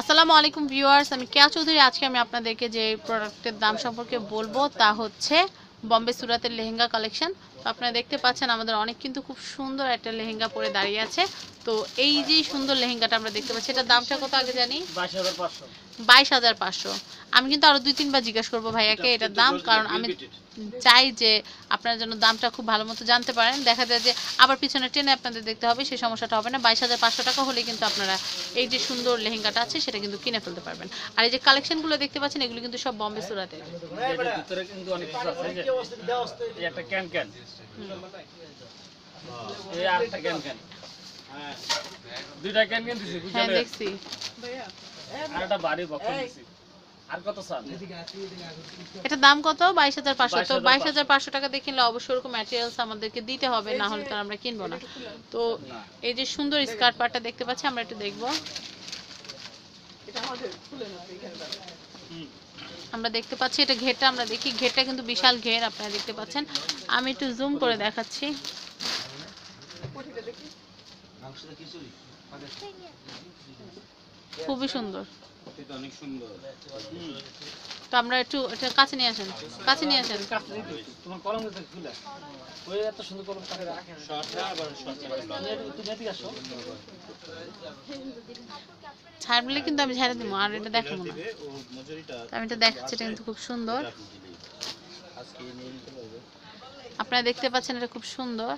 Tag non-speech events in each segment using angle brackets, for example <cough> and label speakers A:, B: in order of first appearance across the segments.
A: আসসালামু আলাইকুম ভিউয়ার্স আমি কেয়া চৌধুরী। আজকে আমি আপনাদেরকে যে প্রোডাক্টের দাম সম্পর্কে বলব তা হচ্ছে বম্বে সুরাতের লেহেঙ্গা কালেকশন। তো আপনারা দেখতে পাচ্ছেন আমাদের অনেক কিন্তু খুব সুন্দর একটা লেহেঙ্গা পরে দাঁড়িয়ে আছে। তো এই যে সুন্দর লেহেঙ্গাটা আমরা দেখতে পাচ্ছি এটার দামটা কত আগে জানি?
B: বাইশ হাজার পাঁচশো।
A: বাইশ হাজার পাঁচশো। আমি কিন্তু আরও দুই তিনবার জিজ্ঞাসা করব ভাইয়াকে এটার দাম কারণ আমি চাই যে আপনারা যেন দামটা খুব ভালো মতো জানতে পারেন। দেখা যায় যে আবার পিছনে টেনে আপনাদের দেখতে হবে সেই সমস্যাটা হবে না। বাইশ হাজার পাঁচশো টাকা হলে কিন্তু আপনারা এই যে সুন্দর লেহেঙ্গাটা আছে সেটা কিন্তু কিনে ফেলতে পারবেন। আর এই যে কালেকশনগুলো দেখতে পাচ্ছেন এগুলো কিন্তু সব বম্বে সুরাতের
B: এটার ভিতরে কিন্তু অনেক কিছু আছে এই যে, এই একটা ক্যান ক্যান। এই আরেকটা ক্যান ক্যান। দুইটা ক্যান ক্যান দিছি
A: হ্যাঁ দেখছি।
B: আর একটা বাড়ি বক্স দিছি। আর কত স্যার?
A: এটার দাম কত? বাইশ হাজার পাঁচশো। তো বাইশ হাজার পাঁচশো। টাকা দিয়ে কিনলে অবশ্যই ওরকম ম্যাটেরিয়ালস আমাদেরকে দিতে হবে না হলে তো আমরা কিনবো না। তো এই যে সুন্দর স্কার্ট পার্টটা দেখতে পাচ্ছি আমরা একটু দেখব। আমরা দেখতে পাচ্ছি এটা ঘেরটা আমরা দেখি। ঘেরটা কিন্তু বিশাল ঘের আপনারা দেখতে পাচ্ছেন। আমি একটু জুম করে দেখাচ্ছি। খুবই সুন্দর।
B: অনেক সুন্দর।
A: তো আমরা একটু এটা কাছে নিয়ে আসেন কাছে নিয়ে আসেন।
B: তোমার কলম দিতে খুলে। ওই এত সুন্দর কলম কাটে রাখে। তুমি এদিকে আসো।
A: ছাড়লে কিন্তু আমি ছেড়ে দিব আর এটা দেখাবো না। আমি এটা দেখাচ্ছি এটা কিন্তু খুব সুন্দর। আপনারা দেখতে পাচ্ছেন এটা খুব সুন্দর।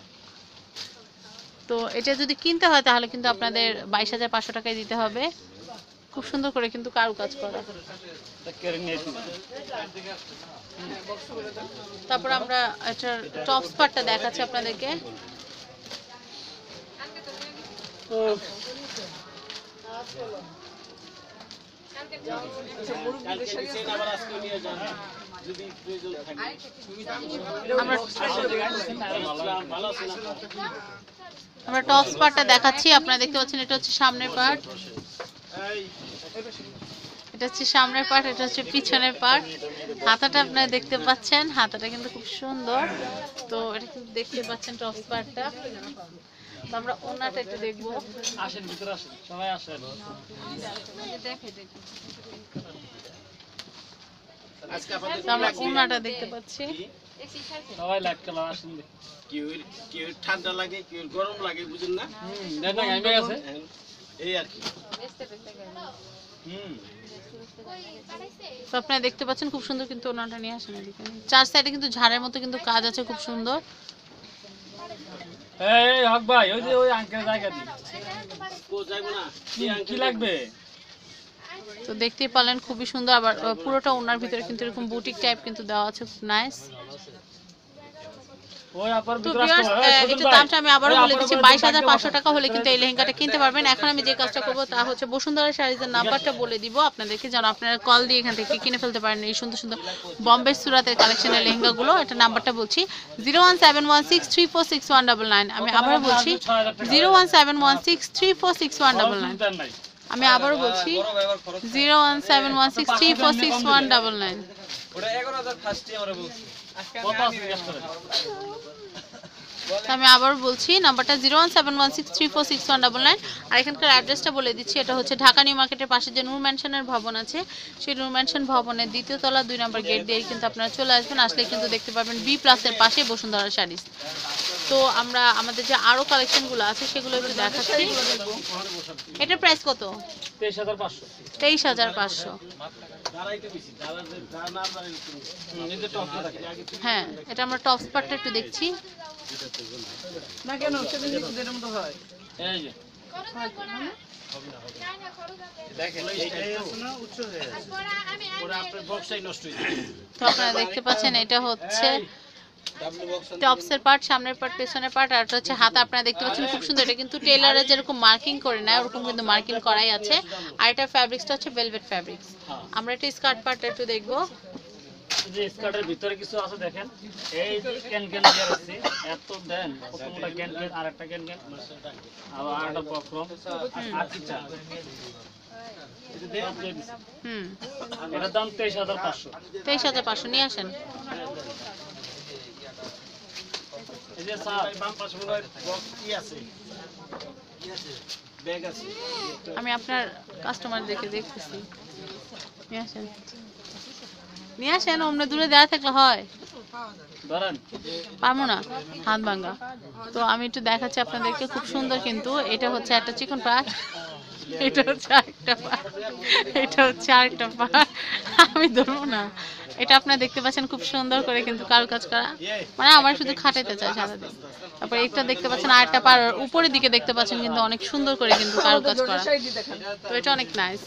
A: তো এটা যদি কিনতে হয় তাহলে কিন্তু আপনাদের বাইশ হাজার পাঁচশো টাকায় দিতে হবে। খুব সুন্দর করে কিন্তু কারু কাজ করা। তারপর আমরা এটার টপ স্পারটা দেখাচ্ছি আপনাদেরকে। আমরা টপ স্পারটা দেখাচ্ছি, আপনারা দেখতে পাচ্ছেন এটা হচ্ছে সামনের পার্ট এটা হচ্ছে সামনের পার্ট এটা হচ্ছে পিছনের পার্ট। হাতাটা আপনারা দেখতে পাচ্ছেন হাতাটা কিন্তু খুব সুন্দর। তো এটা কিন্তু দেখতে পাচ্ছেন টপ স্পারটা তো আমরা ওনাটা একটু দেখব।
B: আসেন ভিতরে আসেন সবাই আসেন।
A: তো আমরা ওনাটা দেখতে পাচ্ছি।
B: সবাই লাইট কালার আসেন দেখি।
C: কেউ কেউ ঠান্ডা লাগে কেউ গরম লাগে বুঝেন না?
B: হুম দেখ না গাইমে গেছে
C: এই আর কি।
A: তো আপনারা দেখতে পাচ্ছেন খুব সুন্দর কিন্তু ওনাটা নিয়ে আসেন এদিকে। চার সাইডে কিন্তু ঝাড়ের মতো কিন্তু কাজ আছে খুব সুন্দর।
B: এই এই, হক ভাই ওই যে ওই আঙ্কেল জায়গা দি
C: কো যাইবো না।
B: কি কি লাগবে?
A: তো দেখতেই পারলেন খুবই সুন্দর। আবার পুরোটা ওনার ভিতরে কিন্তু এরকম বুটিক টাইপ কিন্তু দেওয়া আছে খুব নাইস
B: ওই আপার
A: তো
B: ভিতরে আসতে
A: viewers,
B: হবে। এই,
A: আহ,
B: ছোটন
A: একটু দামটা আমি আবারও বলে দিচ্ছি বাইশ হাজার পাঁচশো টাকা হলে কিন্তু এই লেহেঙ্গাটা কিনতে পারবেন। এখন আমি যে কাজটা করব তা হচ্ছে বসুন্ধরা শাড়িজের নাম্বারটা বলে দিব। আপনাদেরকে যেন আপনারা কল দিয়ে এখান থেকে কিনে ফেলতে পারেন এই সুন্দর সুন্দর বম্বে সুরাতের কালেকশনের লেহেঙ্গাগুলো। এটা নাম্বারটা বলছি zero one seven one six three four six one double nine আমি আবারও বলছি zero one seven one six three four six one double nine আমি আবারও বলছি zero one seven one six three four six one double nine
C: ওটা 11000 ফার্স্টে আমরা বলছি।
A: আমি আবার বলছি নাম্বারটা zero one seven one six three four six one double nine আর এখানকার অ্যাড্রেসটা বলে দিচ্ছি এটা হচ্ছে ঢাকা নিউ মার্কেটের পাশে যে নূর ম্যানশনের ভবন আছে সেই নূর ম্যানশন ভবনের দ্বিতীয় তলা দুই নম্বর গেট দিয়ে কিন্তু আপনারা চলে আসবেন। আসলে কিন্তু দেখতে পাবেন বি প্লাসের পাশে বসুন্ধরা শাড়িজ তো আমরা আমাদের যে আরও কালেকশনগুলো আছে সেগুলো একটু দেখাচ্ছি। এটার প্রাইস কত?
B: তেইশ হাজার পাঁচশো।
A: তেইশ হাজার পাঁচশো।
B: এই যে।
A: হ্যাঁ এটা আমরা টপ স্পার্টটা একটু দেখছি।
B: এই যে।
C: না কেন হয়ে হয়ে যাবে।
A: তো আপনারা দেখতে পাচ্ছেন এটা হচ্ছে টপসের পার্ট সামনের পার্ট পেছনের পার্ট আর হচ্ছে হাত। আপনারা দেখতে পাচ্ছেন খুব সুন্দর এটা কিন্তু টেলারে যেরকম মার্কিং করে নেয় ওরকম কিন্তু মার্কিং করাই আছে। আর এটার ফ্যাব্রিক্সটা হচ্ছে ভেলভেট ফ্যাব্রিক্স। আমরা এটা স্কার্ট পার্টটা একটু দেখব।
B: যে স্কার্টের ভিতরে কিছু আছে দেখেন এই ক্যান ক্যান দিয়ে রাখছি এত দেন প্রথমটা ক্যান ক্যান আর একটা ক্যান ক্যান আবার আর একটা পক্রম আর কি দিছি।
A: হুম।
B: এটার দাম তেইশ হাজার পাঁচশো।
A: তেইশ হাজার পাঁচশো নিয়ে আসেন।
B: যে স্যার
C: বাম পাশে মনে হয় কি আছে। ব্যাগ আছে।
A: আমি আপনার কাস্টমার দেখে দেখতেছি। নিয়ে আসেন। নিয়ে আসেন অমনে দূরে দেওয়া থাকলে হয়। পাবো না হাত ভাঙ্গা। তো আমি একটু দেখাচ্ছি আপনাদেরকে খুব সুন্দর কিন্তু। এটা হচ্ছে একটা চিকন পাট। <laughs> এটা হচ্ছে আরেকটা পাট এটা হচ্ছে আরেকটা পাট আমি ধরবো না। এটা আপনারা দেখতে পাচ্ছেন খুব সুন্দর করে কিন্তু কারুকাজ করা। মানে আমার শুধু খাটাইতে চায় সারাদিন। তারপর এটা দেখতে পাচ্ছেন আরেকটা পার। উপরের দিকে দেখতে পাচ্ছেন কিন্তু অনেক সুন্দর করে কিন্তু কারুকাজ করা। তো এটা অনেক নাইস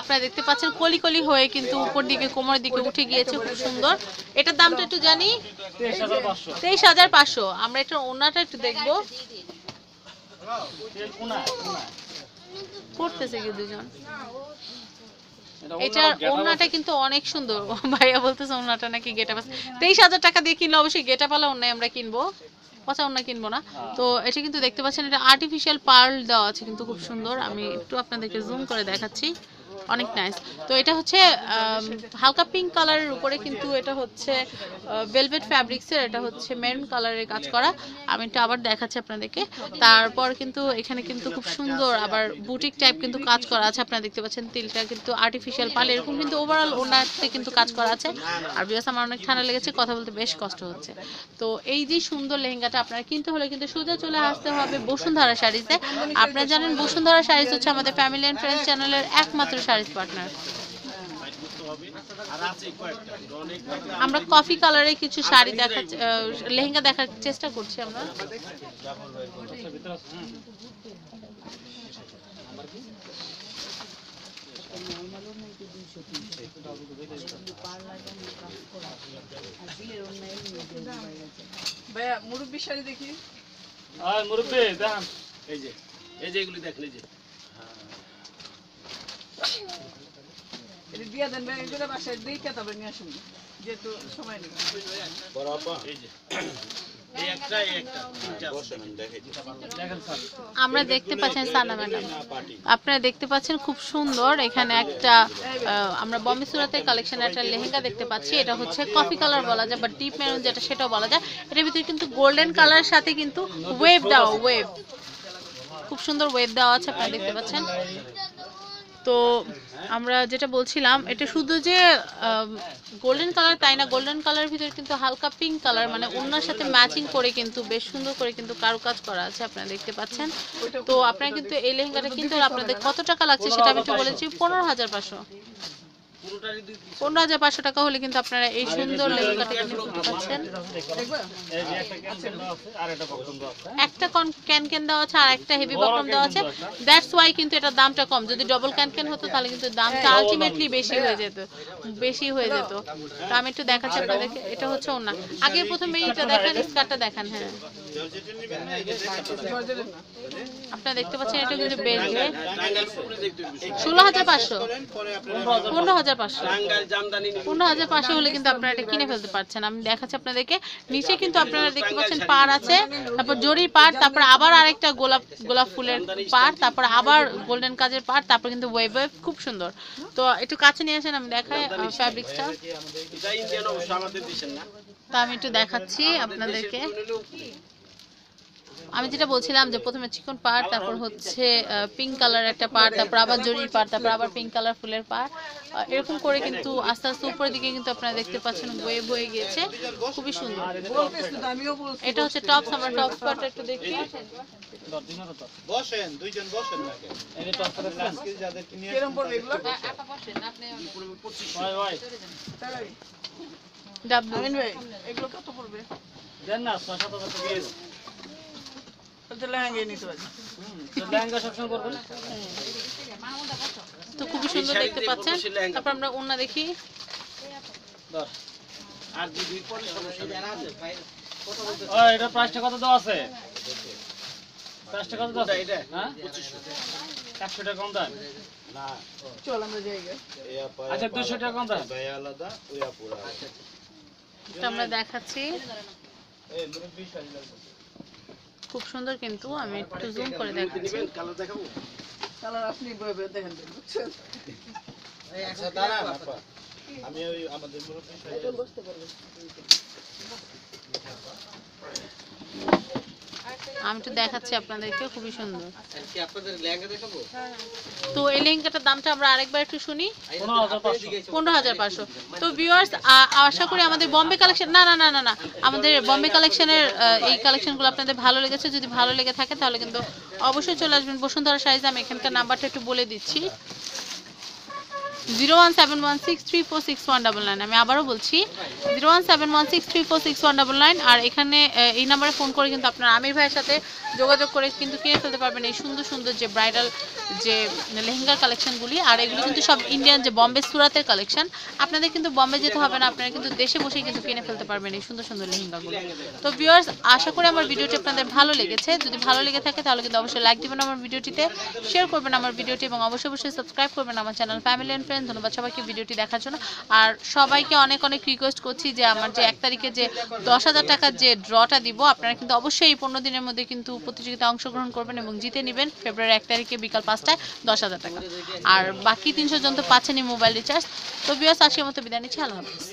A: আপনারা দেখতে পাচ্ছেন কলি কলি হয়ে কিন্তু উপর দিকে কোমরের দিকে উঠে গিয়েছে খুব সুন্দর। এটার দামটা একটু জানি?
B: তেইশ হাজার পাঁচশো।
A: আমরা এটা ওনাটা একটু দেখব। পড়তেছে কি দুজন?
B: এটা
A: ওনাটা কিন্তু অনেক সুন্দর। ভাইয়া বলতেছে ওনাটা নাকি গেটা পাস তেইশ হাজার টাকা দিয়ে কিনলে অবশ্যই গেটা পালা অন্য আমরা কিনবো। পচা অন্য কিনবো না। তো এটা কিন্তু দেখতে পাচ্ছেন এটা আর্টিফিশিয়াল পার্ল দেওয়া আছে কিন্তু খুব সুন্দর। আমি একটু আপনাদেরকে জুম করে দেখাচ্ছি। অনেক নাইস তো এটা হচ্ছে হালকা পিঙ্ক কালারের উপরে কিন্তু এটা হচ্ছে ভেলভেট ফ্যাব্রিক্সের এটা হচ্ছে মেরুন কালারের কাজ করা। আমি একটু আবার দেখাচ্ছি আপনাদেরকে। তারপর কিন্তু এখানে কিন্তু খুব সুন্দর আবার বুটিক টাইপ কিন্তু কাজ করা আছে। আপনারা দেখতে পাচ্ছেন তিলটা কিন্তু আর্টিফিশিয়াল পাল, এরকম কিন্তু ওভারঅল ওনাতে কিন্তু কাজ করা আছে। আর বিকজ আমার অনেক ঠান্ডা লেগেছে, কথা বলতে বেশ কষ্ট হচ্ছে। তো এই যে সুন্দর লেহেঙ্গাটা আপনারা কিনতে হলে কিন্তু সোজা চলে আসতে হবে বসুন্ধরা শাড়িতে। আপনারা জানেন, বসুন্ধরা শাড়ি হচ্ছে আমাদের ফ্যামিলি অ্যান্ড ফ্রেন্ডস চ্যানেলের একমাত্র শাড়িজ পার্টনার।
C: আর আছে কয়েকটা। অনেক
A: আমরা কফি কালারে কিছু শাড়ি দেখা লেহেঙ্গা দেখার চেষ্টা করছি আমরা।
D: ভাইয়া মুরব্বী শাড়ি দেখি।
B: মুরব্বী দেখান।
C: এই যে এই যে এগুলি দেখলে যে।
D: এটা দিয়া দেন বাসায় তবে নিয়ে আসুন। যেহেতু সময় নেই।
C: এই
A: আমরা দেখতে পাচ্ছেন সানা ম্যাডাম। আপনারা দেখতে পাচ্ছেন খুব সুন্দর এখানে একটা আমরা বম্বে সুরাতের কালেকশন একটা লেহেঙ্গা দেখতে পাচ্ছি। এটা হচ্ছে কফি কালার বলা যায় বা ডিপ মেরুন যেটা সেটাও বলা যায়। এটার ভিতরে কিন্তু গোল্ডেন কালারের সাথে কিন্তু ওয়েভ দেওয়া ওয়েভ খুব সুন্দর ওয়েভ দেওয়া আছে আপনারা দেখতে পাচ্ছেন। তো আমরা যেটা বলছিলাম, এটা শুধু যে গোল্ডেন কালার তাই না গোল্ডেন কালার ভিতরে কিন্তু হালকা পিঙ্ক কালার মানে অন্যের সাথে ম্যাচিং করে কিন্তু, বেশ সুন্দর করে কিন্তু কারুকাজ করা আছে, আপনারা দেখতে পাচ্ছেন। তো আপনারা কিন্তু এই লেহেঙ্গাটা কিন্তু আপনাদের কত টাকা লাগছে সেটা আমি একটু বলেছি, পনেরো হাজার পাঁচশো। পনেরো হাজার পাঁচশো টাকা হলে কিন্তু আপনারা এই সুন্দর লেহেঙ্গাটা কিন্তু পাচ্ছেন।
B: একটা
A: ক্যান ক্যান দেওয়া আছে আর একটা হেভি বটম দেওয়া আছে। দ্যাটস ওয়াই কিন্তু এটার দামটা কম। যদি ডবল ক্যান ক্যান হতো তাহলে কিন্তু দামটা আলটিমেটলি বেশি হয়ে যেত। বেশি হয়ে যেত। তো আমি একটু দেখাচ্ছি আপনাদেরকে এটা হচ্ছে ওনা আগে প্রথমে এটা দেখান স্কার্টটা দেখান হ্যাঁ।
D: না
A: আপনারা দেখতে পাচ্ছেন, এটা কিন্তু
C: হবে
A: ষোলো হাজার পাঁচশো। পনেরো হাজার পাঁচশো। পনেরো হাজার পাঁচশো হলে কিন্তু আপনারা এটা কিনে ফেলতে পারছেন। আমি দেখাচ্ছি আপনাদেরকে। নিচে কিন্তু আপনারা দেখতে পাচ্ছেন পার আছে, তারপর জরির পার তারপর আবার আরেকটা গোলাপ গোলাপ ফুলের পার তারপর আবার গোল্ডেন কাজের পার তারপর কিন্তু ওয়েব ওয়েব, খুব সুন্দর। তো একটু কাছে নিয়ে আসেন, আমি দেখাই ফ্যাব্রিক্সটা তো আমি একটু দেখাচ্ছি আপনাদেরকে। আমি যেটা বলছিলাম যে প্রথমে চিকন পাড় তারপর হচ্ছে পিঙ্ক কালার একটা পাড় তারপর আবার জরির পাড় তারপর আবার পিঙ্ক কালার ফুলের পাড়। এরকম করে কিন্তু আস্তে আস্তে উপরের দিকে কিন্তু আপনারা দেখতে পাচ্ছেন ওয়েভ হয়ে গিয়েছে। খুবই সুন্দর। এটা হচ্ছে টপস আমরা টপস পার্টটা একটু দেখি।
E: বসেন দুইজন বসেন
D: এগুলো? কত পড়বে?
B: দেন না ছয় সাত হাজার টাকা
D: লেহেঙ্গাই নিতে পারি।
B: লেহেঙ্গা সবসময় করবেন
A: তো খুবই সুন্দর দেখতে পাচ্ছেন। তারপর আমরা ওনা দেখি।
B: দশ
C: আর দুই দুই পরে সমস্যা নেই।
B: ও এটা প্রাইসটা কত দেওয়া আছে? প্রাইসটা কত দেওয়া
C: এটা?
B: হ্যাঁ? টাকা কম দেন
C: না।
D: চল আমরা জায়গা
B: আচ্ছা দুশো টাকা কম
E: ভাই আলাদা
A: আমরা দেখাচ্ছি।
E: এই মুরব্বি শাড়ি লাগবে।
A: খুব সুন্দর কিন্তু আমি একটু জুম করে দেখাচ্ছি।
C: কালার দেখাবো
D: কালার আপনি দেখেন। বুঝছেন
E: আচ্ছা দাঁড়ান আপা। আমি ওই আমাদের
D: বসতে পারবেন।
A: আমি একটু দেখাচ্ছি আপনাদেরকে খুবই সুন্দর। তো এই লেহেঙ্গাটার দামটা আমরা আরেকবার একটু শুনি।
B: পনেরো হাজার পাঁচশো।
A: পনেরো হাজার পাঁচশো। তো ভিউয়ার্স আশা করি আমাদের বম্বে কালেকশন না না না না না। আমাদের বম্বে কালেকশনের এই কালেকশনগুলো আপনাদের ভালো লেগেছে। যদি ভালো লেগে থাকে তাহলে কিন্তু অবশ্যই চলে আসবেন। বসুন্ধরা সাইজ আমি এখানকার নাম্বারটা একটু বলে দিচ্ছি। Zero one seven one six three four six one double nine আমি আবারও বলছি zero one seven one six three four six one double nine আর এখানে এই নাম্বারে ফোন করে কিন্তু আপনার আমির ভাইয়ের সাথে যোগাযোগ করে কিন্তু কিনে ফেলতে পারবেন এই সুন্দর সুন্দর যে ব্রাইডাল যে লেহেঙ্গার কালেকশনগুলি আর এগুলো কিন্তু সব ইন্ডিয়ান যে বম্বে সুরাতের কালেকশন আপনাদের কিন্তু বম্বে যেতে হবে না, আপনারা কিন্তু দেশে বসেই কিন্তু কিনে ফেলতে পারবেন এই সুন্দর সুন্দর লেহেঙ্গাগুলো। তো ভিউয়ার্স আশা করি আমার ভিডিওটি আপনাদের ভালো লেগেছে। যদি ভালো লেগে থাকে তাহলে কিন্তু অবশ্যই লাইক দিবেন আমার ভিডিওটিতে শেয়ার করবেন আমার ভিডিওটি এবং অবশ্যই অবশ্যই সাবস্ক্রাইব করবেন আমার চ্যানেল ফ্যামিলি অ্যান্ড ফ্রেন্ড ধন্যবাদ সবাইকে ভিডিওটি দেখার জন্য। আর সবাইকে অনেক অনেক রিকোয়েস্ট করছি যে আমার যে এক তারিখে যে দশ হাজার টাকার যে ড্রটা দিব, আপনারা কিন্তু অবশ্যই এই পনেরো দিনের মধ্যে কিন্তু প্রতিযোগিতায় অংশগ্রহণ করবেন এবং জিতে নেবেন ফেব্রুয়ারি এক তারিখে বিকাল পাঁচটায় দশ হাজার টাকা। আর বাকি তিনশো জন তো পাচ্ছেনই মোবাইল রিচার্জ তো বিয়াস আজকের মতো বিদায় নিচ্ছি। আল্লাহ হাফিজ।